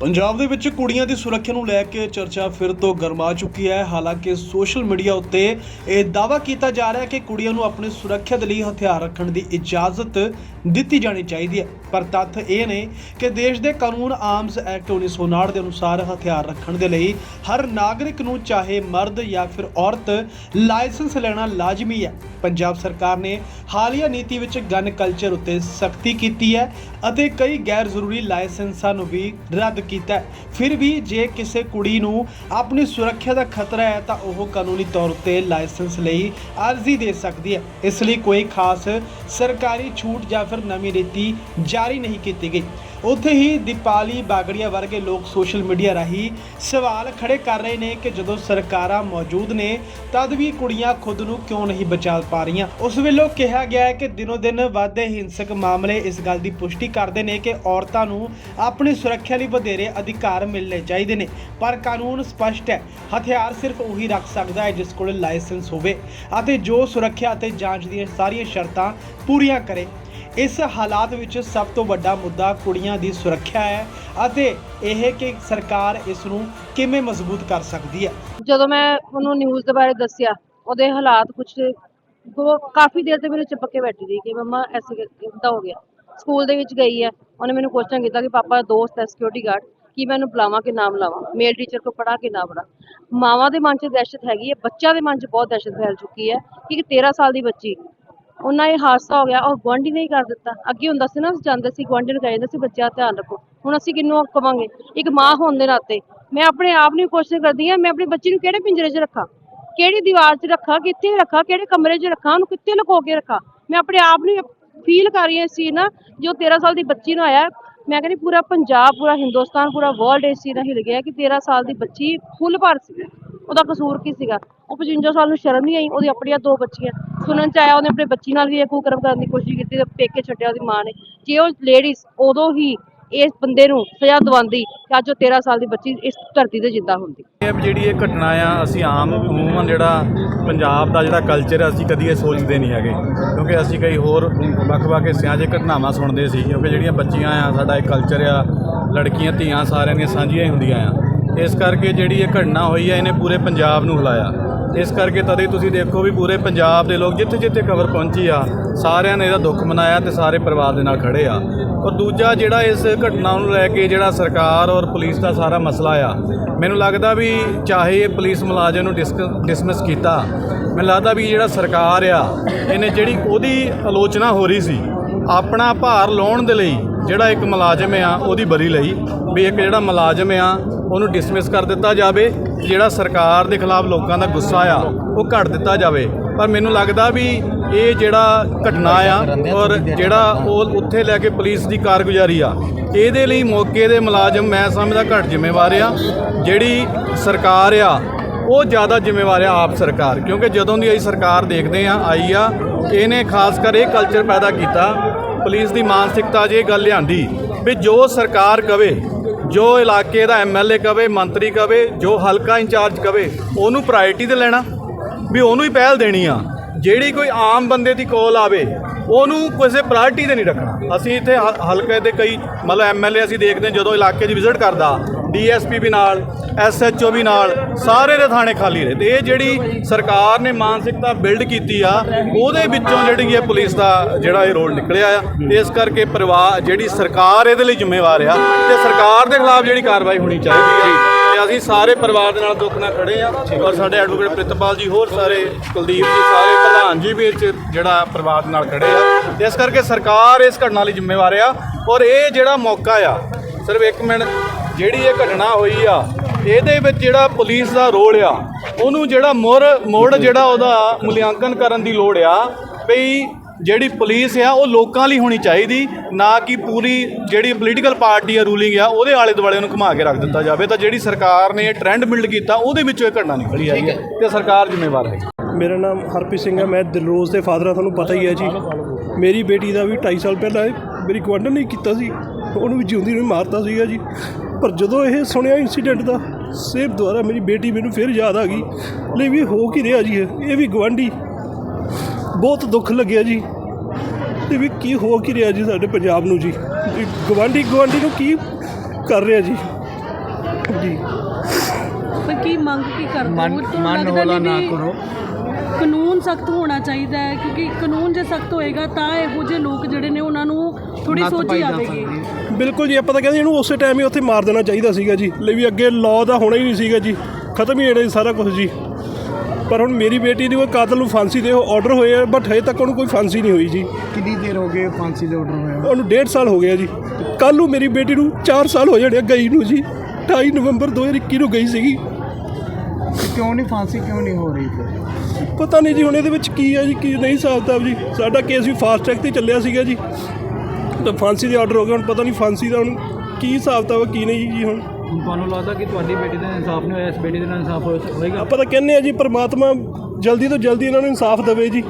ਪੰਜਾਬ ਦੇ ਵਿੱਚ ਕੁੜੀਆਂ ਦੀ ਸੁਰੱਖਿਆ ਨੂੰ ਲੈ ਕੇ ਚਰਚਾ ਫਿਰ ਤੋਂ ਗਰਮਾ ਚੁੱਕੀ ਹੈ। ਹਾਲਾਂਕਿ ਸੋਸ਼ਲ ਮੀਡੀਆ ਉੱਤੇ ਇਹ ਦਾਅਵਾ ਕੀਤਾ ਜਾ ਰਿਹਾ ਹੈ ਕਿ ਕੁੜੀਆਂ ਨੂੰ ਆਪਣੀ ਸੁਰੱਖਿਆ ਦੇ ਲਈ ਹਥਿਆਰ ਰੱਖਣ ਦੀ ਇਜਾਜ਼ਤ ਦਿੱਤੀ ਜਾਣੀ ਚਾਹੀਦੀ ਹੈ। ਪਰ ਤੱਥ ਇਹ ਨੇ ਕਿ ਦੇਸ਼ ਦੇ ਕਾਨੂੰਨ ਆਰਮਸ ਐਕਟ 1959 ਦੇ ਅਨੁਸਾਰ ਹਥਿਆਰ ਰੱਖਣ ਦੇ ਲਈ ਹਰ ਨਾਗਰਿਕ ਨੂੰ ਚਾਹੇ ਮਰਦ ਜਾਂ ਫਿਰ ਔਰਤ ਲਾਇਸੈਂਸ ਲੈਣਾ ਲਾਜ਼ਮੀ ਹੈ। ਪੰਜਾਬ ਸਰਕਾਰ ਨੇ ਹਾਲੀਆ ਨੀਤੀ ਵਿੱਚ ਗਨ ਕਲਚਰ ਉੱਤੇ ਸਖਤੀ ਕੀਤੀ ਹੈ ਅਤੇ ਕਈ ਗੈਰ ਜ਼ਰੂਰੀ ਲਾਇਸੈਂਸਾਂ ਨੂੰ ਵੀ ਰੱਦ ਕੀਤਾ ਹੈ। ਫਿਰ ਵੀ ਜੇ ਕਿਸੇ ਕੁੜੀ ਨੂੰ ਆਪਣੀ ਸੁਰੱਖਿਆ ਦਾ ਖਤਰਾ ਹੈ, ਤਾਂ ਉਹ ਕਾਨੂੰਨੀ ਤੌਰ ਉੱਤੇ ਲਾਇਸੈਂਸ ਲਈ ਅਰਜ਼ੀ ਦੇ ਸਕਦੀ ਹੈ। ਇਸ ਲਈ ਕੋਈ ਖਾਸ ਸਰਕਾਰੀ ਛੂਟ ਜਾਂ ਫਿਰ ਨਵੀਂ ਨੀਤੀ ਜਾਰੀ ਨਹੀਂ ਕੀਤੀ ਗਈ। ਉੱਥੇ ਹੀ ਦੀਪਾਲੀ ਬਾਗੜੀਆ ਵਰਗੇ ਲੋਕ ਸੋਸ਼ਲ ਮੀਡੀਆ ਰਾਹੀਂ ਸਵਾਲ ਖੜੇ ਕਰ ਰਹੇ ਨੇ ਕਿ ਜਦੋਂ ਸਰਕਾਰਾਂ ਮੌਜੂਦ ਨੇ, ਤਦ ਵੀ ਕੁੜੀਆਂ ਖੁਦ ਨੂੰ ਕਿਉਂ ਨਹੀਂ ਬਚਾ ਪਾ ਰਹੀਆਂ? ਉਸ ਵੱਲੋਂ ਕਿਹਾ ਗਿਆ ਹੈ ਕਿ ਦਿਨੋ ਦਿਨ ਵੱਧਦੇ ਹਿੰਸਕ ਮਾਮਲੇ ਇਸ ਗੱਲ ਦੀ ਪੁਸ਼ਟੀ ਕਰਦੇ ਨੇ ਕਿ ਔਰਤਾਂ ਨੂੰ ਆਪਣੀ ਸੁਰੱਖਿਆ ਲਈ ਵਧੇਰੇ ਅਧਿਕਾਰ ਮਿਲਣੇ ਚਾਹੀਦੇ ਨੇ। ਪਰ ਕਾਨੂੰਨ ਸਪਸ਼ਟ ਹੈ, ਹਥਿਆਰ ਸਿਰਫ ਉਹੀ ਰੱਖ ਸਕਦਾ ਹੈ ਜਿਸ ਕੋਲ ਲਾਇਸੈਂਸ ਹੋਵੇ ਅਤੇ ਜੋ ਸੁਰੱਖਿਆ ਅਤੇ ਜਾਂਚ ਦੀਆਂ ਸਾਰੀਆਂ ਸ਼ਰਤਾਂ ਪੂਰੀਆਂ ਕਰੇ। ਇਸ ਹਾਲਾਤ ਵਿੱਚ ਸਭ ਤੋਂ ਵੱਡਾ ਮੁੱਦਾ ਕੁੜੀਆਂ ਦੀ ਸੁਰੱਖਿਆ ਹੈ ਅਤੇ ਇਹ ਕਿ ਸਰਕਾਰ ਇਸ ਨੂੰ ਕਿਵੇਂ ਮਜ਼ਬੂਤ ਕਰ ਸਕਦੀ ਹੈ। ਜਦੋਂ ਮੈਂ ਉਹਨੂੰ ਨਿਊਜ਼ ਦੇ ਬਾਰੇ ਦੱਸਿਆ, ਉਹਦੇ ਹਾਲਾਤ ਕੁਝ ਕਾਫੀ ਦੇਰ ਤੇ ਮੇਰੇ ਚਿਪਕ ਕੇ ਬੈਠੀ ਰਹੀ ਕਿ ਮੰਮਾ ਐਸੇ ਕਿੱਦਾਂ ਹੋ ਗਿਆ। ਸਕੂਲ ਦੇ ਵਿੱਚ ਗਈ ਹੈ, ਉਹਨੇ ਮੈਨੂੰ ਕੁਐਸਚਨ ਕੀਤਾ ਕਿ ਪਾਪਾ ਦਾ ਦੋਸਤ ਹੈ ਸਿਕਿਉਰਿਟੀ ਗਾਰਡ ਕੀ ਮੈਂ ਇਹਨੂੰ ਬੁਲਾਵਾਂ ਕਿ ਨਾ ਬੁਲਾਵਾਂ? ਮੇਲ ਟੀਚਰ ਕੋ ਪੜਾ ਕੇ ਨਾ ਪੜਾ ਮਾਵਾਂ ਦੇ ਮਨ 'ਚ ਦਹਿਸ਼ਤ ਹੈਗੀ ਹੈ, ਬੱਚਿਆਂ ਦੇ ਮਨ 'ਚ ਬਹੁਤ ਦਹਿਸ਼ਤ ਫੈਲ ਚੁੱਕੀ ਹੈ ਕਿ ਇੱਕ 13 ਸਾਲ ਦੀ ਬੱਚੀ ਉਹਨਾਂ ਇਹ ਹਾਦਸਾ ਹੋ ਗਿਆ ਔਰ ਗੁਆਂਢੀ ਨੇ ਹੀ ਕਰ ਦਿੱਤਾ। ਅੱਗੇ ਹੁੰਦਾ ਸੀ ਨਾ, ਅਸੀਂ ਜਾਂਦੇ ਸੀ ਗੁਆਂਢੀ ਨੂੰ ਕਹਿੰਦੇ ਸੀ, ਬੱਚਿਆਂ ਦਾ ਧਿਆਨ ਰੱਖੋ। ਹੁਣ ਅਸੀਂ ਕਿਹਨੂੰ ਕਵਾਂਗੇ? ਇੱਕ ਮਾਂ ਹੋਣ ਦੇ ਨਾਤੇ। ਮੈਂ ਆਪਣੇ ਆਪ ਨੂੰ ਕੋਸ਼ਿਸ਼ ਕਰਦੀ ਹਾਂ, ਮੈਂ ਆਪਣੀ ਬੱਚੀ ਨੂੰ ਕਿਹੜੇ ਪਿੰਜਰੇ 'ਚ ਰੱਖਾਂ? ਕਿਹੜੀ ਦੀਵਾਰ 'ਚ ਰੱਖਾਂ? ਕਿੱਥੇ ਰੱਖਾਂ? ਕਿਹੜੇ ਕਮਰੇ 'ਚ ਰੱਖਾਂ? ਉਹਨੂੰ ਕਿੱਥੇ ਲੁਕੋ ਕੇ ਰੱਖਾਂ? ਮੈਂ ਆਪਣੇ ਆਪ ਨੂੰ ਫੀਲ ਕਰ ਰਹੀ ਹਾਂ ਇਸ ਚੀਜ਼ ਨਾਲ, ਜੋ 13 ਸਾਲ ਦੀ ਬੱਚੀ ਨੂੰ ਆਇਆ। ਮੈਂ ਕਹਿੰਦੀ, ਪੂਰਾ ਪੰਜਾਬ, ਪੂਰਾ ਹਿੰਦੁਸਤਾਨ, ਪੂਰਾ ਵਰਲਡ ਇਸ ਚੀਜ਼ ਨਾਲ ਹਿਲ ਗਿਆ ਕਿ 13 ਸਾਲ ਦੀ ਬੱਚੀ ਫੁੱਲ ਭਰ ਸੀ। ਉਹਦਾ ਕਸੂਰ ਕੀ ਸੀਗਾ? ਉਹ 55 ਸਾਲ ਨੂੰ ਸ਼ਰਮ ਨਹੀਂ ਆਈ, ਉਹਦੀ ਆਪਣੀਆਂ ਦੋ ਬੱਚੀਆਂ। ਸੁਣਨ ਚ ਆਇਆ, ਉਹਨੇ ਆਪਣੇ ਬੱਚੀ ਨਾਲ ਵੀ ਇਹ ਕੁਕਰਮ ਕਰਨ ਦੀ ਕੋਸ਼ਿਸ਼ ਕੀਤੀ ਤੇ ਪੇਕੇ ਛੱਡਿਆ ਉਹਦੀ ਮਾਂ ਨੇ। ਜੇ ਉਹ ਲੇਡੀਜ਼ ਉਦੋਂ ਹੀ ਇਸ ਬੰਦੇ ਨੂੰ ਸਜ਼ਾ ਦਵਾਉਂਦੀ ਕਿ ਅੱਜ ਉਹ 13 ਸਾਲ ਦੀ ਬੱਚੀ ਇਸ ਧਰਤੀ ਤੇ ਜਿੰਦਾ ਹੁੰਦੀ। ਇਹ ਜਿਹੜੀ ਇਹ ਘਟਨਾ ਆ, ਅਸੀਂ ਆਮ ਅਮੂਮਨ ਜਿਹੜਾ ਪੰਜਾਬ ਦਾ ਜਿਹੜਾ ਕਲਚਰ ਅਸੀਂ ਕਦੀ ਇਹ ਸੋਚਦੇ ਨਹੀਂ ਹੈਗੇ। ਕਿਉਂਕਿ ਅਸੀਂ ਕਈ ਹੋਰ ਵੱਖ-ਵੱਖ ਹਿੱਸਿਆਂ 'ਚ ਘਟਨਾਵਾਂ ਸੁਣਦੇ ਸੀ, ਕਿਉਂਕਿ ਜਿਹੜੀਆਂ ਬੱਚੀਆਂ ਆ, ਸਾਡਾ ਇਹ ਕਲਚਰ ਆ, ਲੜਕੀਆਂ ਧੀਆਂ ਸਾਰਿਆਂ ਦੀਆਂ ਸਾਂਝੀਆਂ ਹੀ ਹੁੰਦੀਆਂ ਆ। ਇਸ ਕਰਕੇ ਜਿਹੜੀ ਇਹ ਘਟਨਾ ਹੋਈ ਆ ਇਹਨੇ ਪੂਰੇ ਪੰਜਾਬ ਨੂੰ ਹਿਲਾਇਆ। ਇਸ ਕਰਕੇ ਤਦੇ ਤੁਸੀਂ ਦੇਖੋ ਵੀ ਪੂਰੇ ਪੰਜਾਬ ਦੇ ਲੋਕ ਜਿੱਥੇ ਜਿੱਥੇ ਖਬਰ ਪਹੁੰਚੀ ਆ, ਸਾਰਿਆਂ ਨੇ ਇਹਦਾ ਦੁੱਖ ਮਨਾਇਆ ਤੇ ਸਾਰੇ ਪਰਿਵਾਰ ਦੇ ਨਾਲ ਖੜੇ ਆ। ਔਰ ਦੂਜਾ ਜਿਹੜਾ ਇਸ ਘਟਨਾ ਨੂੰ ਲੈ ਕੇ ਜਿਹੜਾ ਸਰਕਾਰ ਔਰ ਪੁਲਿਸ ਦਾ ਸਾਰਾ ਮਸਲਾ ਆ, ਮੈਨੂੰ ਲੱਗਦਾ ਵੀ ਚਾਹੇ ਇਹ ਪੁਲਿਸ ਮੁਲਾਜ਼ਮ ਨੂੰ ਡਿਸਮਿਸ ਕੀਤਾ, ਮੈਨੂੰ ਲੱਗਦਾ ਵੀ ਜਿਹੜਾ ਸਰਕਾਰ ਆ, ਇਹਨੇ ਜਿਹੜੀ ਉਹਦੀ ਆਲੋਚਨਾ ਹੋ ਰਹੀ ਸੀ, ਆਪਣਾ ਭਾਰ ਲਾਉਣ ਦੇ ਲਈ ਜਿਹੜਾ ਇੱਕ ਮੁਲਾਜ਼ਮ ਆ, ਉਹਦੀ ਬਰੀ ਲਈ, ਵੀ ਇੱਕ ਜਿਹੜਾ ਮੁਲਾਜ਼ਮ ਆ ਉਹਨੂੰ ਡਿਸਮਿਸ ਕਰ ਦਿੱਤਾ ਜਾਵੇ, ਜਿਹੜਾ ਸਰਕਾਰ ਦੇ ਖਿਲਾਫ ਲੋਕਾਂ ਦਾ ਗੁੱਸਾ ਆ, ਉਹ ਘਟ ਦਿੱਤਾ ਜਾਵੇ। ਪਰ ਮੈਨੂੰ ਲੱਗਦਾ ਵੀ ਇਹ ਜਿਹੜਾ ਘਟਨਾ ਆ ਔਰ ਜਿਹੜਾ ਉਹ ਉੱਥੇ ਲੈ ਕੇ ਪੁਲਿਸ ਦੀ ਕਾਰਗੁਜ਼ਾਰੀ ਆ, ਇਹਦੇ ਲਈ ਮੌਕੇ ਦੇ ਮੁਲਾਜ਼ਮ ਮੈਂ ਸਮਝਦਾ ਘੱਟ ਜ਼ਿੰਮੇਵਾਰ ਆ। ਜਿਹੜੀ ਸਰਕਾਰ ਆ, ਉਹ ਜ਼ਿਆਦਾ ਜ਼ਿੰਮੇਵਾਰ ਆ ਆਪ ਸਰਕਾਰ, ਕਿਉਂਕਿ ਜਦੋਂ ਦੀ ਅਸੀਂ ਸਰਕਾਰ ਦੇਖਦੇ ਆ, ਆਈ ਆ, ਇਹਨੇ ਖਾਸ ਕਰ ਇਹ ਕਲਚਰ ਪੈਦਾ ਕੀਤਾ, ਪੁਲਿਸ ਦੀ ਮਾਨਸਿਕਤਾ ਜੇ ਇਹ ਗੱਲ ਲਿਆਂਦੀ ਵੀ ਜੋ ਸਰਕਾਰ ਕਵੇ ਜੋ ਇਲਾਕੇ ਦਾ ਐਮਐਲਏ ਕਵੇ, ਮੰਤਰੀ ਕਵੇ, ਜੋ ਹਲਕਾ ਇੰਚਾਰਜ ਕਵੇ, ਉਹਨੂੰ ਪ੍ਰਾਇੋਰਟੀ ਤੇ ਲੈਣਾ, ਵੀ ਉਹਨੂੰ ਹੀ ਪਹਿਲ ਦੇਣੀ ਆ। ਜਿਹੜੀ ਕੋਈ ਆਮ ਬੰਦੇ ਦੀ ਕੋਲ ਆਵੇ, ਉਹਨੂੰ ਕਿਸੇ ਪ੍ਰਾਇੋਰਟੀ ਤੇ ਨਹੀਂ ਰੱਖਣਾ। ਅਸੀਂ ਇੱਥੇ ਹ- ਹਲਕੇ ਦੇ ਕਈ, ਮਤਲਬ ਐਮਐਲਏ ਅਸੀਂ ਦੇਖਦੇ ਹਾਂ ਜਦੋਂ ਇਲਾਕੇ 'ਚ ਵਿਜ਼ਿਟ ਕਰਦਾ ਡੀਐਸਪੀ ਵੀ ਨਾਲ, ਐਸਐਚਓ ਵੀ ਨਾਲ, ਸਾਰੇ ਦੇ ਥਾਣੇ ਖਾਲੀ ਰਹੇ ਤੇ ਇਹ ਜਿਹੜੀ ਸਰਕਾਰ ਨੇ ਮਾਨਸਿਕਤਾ ਬਿਲਡ ਕੀਤੀ ਆ, ਉਹਦੇ ਵਿੱਚੋਂ ਜਿਹੜੀ ਹੈ ਪੁਲਿਸ ਦਾ ਜਿਹੜਾ ਇਹ ਰੋਲ ਨਿਕਲਿਆ ਆ। ਤੇ ਇਸ ਕਰਕੇ ਪਰਿਵਾਰ ਜਿਹੜੀ ਸਰਕਾਰ ਇਹਦੇ ਲਈ ਜ਼ਿੰਮੇਵਾਰ ਆ, ਤੇ ਸਰਕਾਰ ਦੇ ਖਿਲਾਫ ਜਿਹੜੀ ਕਾਰਵਾਈ ਹੋਣੀ ਚਾਹੀਦੀ ਆ। ਤੇ ਅਸੀਂ ਸਾਰੇ ਪਰਿਵਾਰ ਦੇ ਨਾਲ ਦੁੱਖ ਨਾਲ ਖੜੇ ਆ, ਔਰ ਸਾਡੇ ਐਡਵੋਕੇਟ ਪ੍ਰਿਤਪਾਲ ਜੀ, ਹੋਰ ਸਾਰੇ ਕੁਲਦੀਪ ਜੀ, ਸਾਰੇ ਪ੍ਰਧਾਨ ਜੀ ਵੀ ਇਹ 'ਚ ਜਿਹੜਾ ਪਰਿਵਾਰ ਦੇ ਨਾਲ ਖੜੇ ਆ। ਤੇ ਇਸ ਕਰਕੇ ਸਰਕਾਰ ਇਸ ਘਟਨਾ ਲਈ ਜ਼ਿੰਮੇਵਾਰ ਆ, ਔਰ ਇਹ ਜਿਹੜਾ ਮੌਕਾ ਆ ਸਿਰਫ ਇੱਕ ਮਿੰਟ ਜਿਹੜੀ ਇਹ ਘਟਨਾ ਹੋਈ ਆ ਇਹਦੇ ਵਿੱਚ ਜਿਹੜਾ ਪੁਲਿਸ ਦਾ ਰੋਲ ਆ ਉਹਨੂੰ ਜਿਹੜਾ ਮੁਰ ਮੋੜ ਜਿਹੜਾ ਉਹਦਾ ਮੁਲਾਂਕਣ ਕਰਨ ਦੀ ਲੋੜ ਆ ਵੀ ਜਿਹੜੀ ਪੁਲਿਸ ਆ ਉਹ ਲੋਕਾਂ ਲਈ ਹੋਣੀ ਚਾਹੀਦੀ ਨਾ ਕਿ ਪੂਰੀ ਜਿਹੜੀ ਪੋਲੀਟੀਕਲ ਪਾਰਟੀ ਆ ਰੂਲਿੰਗ ਆ ਉਹਦੇ ਆਲੇ ਦੁਆਲੇ ਨੂੰ ਘੁਮਾ ਕੇ ਰੱਖ ਦਿੱਤਾ ਜਾਵੇ। ਤਾਂ ਜਿਹੜੀ ਸਰਕਾਰ ਨੇ ਇਹ ਟ੍ਰੈਂਡ ਬਿਲਡ ਕੀਤਾ ਉਹਦੇ ਵਿੱਚੋਂ ਇਹ ਘਟਨਾ ਨਿਕਲੀ ਆਈ ਹੈ। ਤੇ ਸਰਕਾਰ ਜ਼ਿੰਮੇਵਾਰ ਹੈ। ਮੇਰਾ ਨਾਮ ਹਰਪ੍ਰੀਤ ਸਿੰਘ ਹੈ ਮੈਂ ਦਿਲਰੋਜ਼ ਦੇ ਫਾਦਰ ਆ ਤੁਹਾਨੂੰ ਪਤਾ ਹੀ ਹੈ ਜੀ। ਮੇਰੀ ਬੇਟੀ ਦਾ ਵੀ 2.5 ਸਾਲ ਪਹਿਲਾਂ ਇਹ ਮੇਰੀ ਗਵਾਂਢਣ ਨੇ ਕੀਤਾ ਸੀ। ਉਹਨੂੰ ਵੀ ਜਿਉਂਦੀ ਨੂੰ ਮਾਰਤਾ ਸੀਗਾ ਜੀ। ਪਰ ਜਦੋਂ ਇਹ ਸੁਣਿਆ ਇਨਸੀਡੈਂਟ ਦਾ ਸੇਮ ਦੁਆਰਾ ਮੇਰੀ ਬੇਟੀ ਮੈਨੂੰ ਫਿਰ ਯਾਦ ਆ ਗਈ। ਲਈ ਵੀ ਹੋ ਕੀ ਰਿਹਾ ਜੀ ਇਹ? ਇਹ ਵੀ ਗਵਾਂਢੀ ਬਹੁਤ ਦੁੱਖ ਲੱਗਿਆ ਜੀ। ਤੇ ਵੀ ਕੀ ਹੋ ਕੀ ਰਿਹਾ ਜੀ ਸਾਡੇ ਪੰਜਾਬ ਨੂੰ ਜੀ? ਗਵਾਂਢੀ ਗਵਾਂਢੀ ਨੂੰ ਕੀ ਕਰ ਰਿਹਾ ਜੀ? ਜੀ। ਪਰ ਕੀ ਮੰਗ ਕੀ ਕਰਦੇ ਮਨ ਹੋ ਤੁਹਾਨੂੰ ਮਨ ਲੱਗਦਾ ਨਹੀਂ ਨਾ ਕਰੋ। ਕਾਨੂੰਨ ਸਖਤ ਹੋਣਾ ਚਾਹੀਦਾ ਹੈ ਕਿਉਂਕਿ ਕਾਨੂੰਨ ਜੇ ਸਖਤ ਹੋਏਗਾ ਤਾਂ ਇਹੋ ਜਿਹੇ ਲੋਕ ਜਿਹੜੇ ਨੇ ਉਹਨਾਂ ਨੂੰ ਥੋੜੀ ਸੋਚੀ ਆਵੇਗੀ। ਬਿਲਕੁਲ ਜੀ ਆਪਾਂ ਤਾਂ ਕਹਿੰਦੇ ਇਹਨੂੰ ਉਸੇ ਟਾਈਮ ਹੀ ਉੱਥੇ ਮਾਰ ਦੇਣਾ ਚਾਹੀਦਾ ਸੀਗਾ ਜੀ ਲਈ ਵੀ ਅੱਗੇ ਲਾਅ ਦਾ ਹੋਣਾ ਹੀ ਨਹੀਂ ਸੀਗਾ ਜੀ ਖਤਮ ਹੀ ਹੋਣਾ ਸੀ ਸਾਰਾ ਕੁਝ ਜੀ। ਪਰ ਹੁਣ ਮੇਰੀ ਬੇਟੀ ਦੀ ਉਹ ਕਾਤਲ ਨੂੰ ਫਾਂਸੀ ਦੇ ਆਰਡਰ ਹੋਏ ਆ ਬਟ ਹਜੇ ਤੱਕ ਉਹਨੂੰ ਕੋਈ ਫਾਂਸੀ ਨਹੀਂ ਹੋਈ ਜੀ। ਕਿੰਨੀ ਦੇਰ ਹੋ ਗਈ ਫਾਂਸੀ ਦੇ ਆਰਡਰ ਹੋਇਆ ਉਹਨੂੰ 1.5 ਸਾਲ ਹੋ ਗਿਆ ਜੀ। ਕੱਲ ਨੂੰ ਮੇਰੀ ਬੇਟੀ ਨੂੰ 4 ਸਾਲ ਹੋ ਜਾਣੇ ਗਈ ਨੂੰ ਜੀ 28 ਨਵੰਬਰ 2021 ਨੂੰ ਗਈ ਸੀਗੀ। ਕਿਉਂ ਨਹੀਂ ਫਾਂਸੀ ਕਿਉਂ ਨਹੀਂ ਹੋ ਰਹੀ ਪਤਾ ਨਹੀਂ ਜੀ ਹੁਣ ਇਹਦੇ ਵਿੱਚ ਕੀ ਹੈ ਜੀ ਕੀ ਨਹੀਂ ਹਿਸਾਬ ਜੀ। ਸਾਡਾ ਕੇਸ ਵੀ ਫਾਸਟ ਟਰੈਕ ਤੇ ਚੱਲਿਆ ਸੀਗਾ ਜੀ। ਤਾਂ ਫਾਂਸੀ ਦੇ ਆਰਡਰ ਹੋ ਗਏ ਹੁਣ ਪਤਾ ਨਹੀਂ ਫਾਂਸੀ ਦਾ ਹੁਣ ਕੀ ਹਿਸਾਬ ਤਾ ਕੀ ਨਹੀਂ ਜੀ ਹੁਣ। ਹੁਣ ਤੁਹਾਨੂੰ ਲੱਗਦਾ ਕਿ ਤੁਹਾਡੀ ਬੇਟੀ ਦਾ ਇਨਸਾਫ ਨਹੀਂ ਹੋਇਆ ਇਸ ਬੇਟੀ ਦੇ ਨਾਲ ਇਨਸਾਫ ਹੋਏਗਾ? ਆਪਾਂ ਤਾਂ ਕਹਿੰਦੇ ਆ ਜੀ ਪ੍ਰਮਾਤਮਾ ਜਲਦੀ ਤੋਂ ਜਲਦੀ ਇਹਨਾਂ ਨੂੰ ਇਨਸਾਫ ਦੇਵੇ ਜੀ।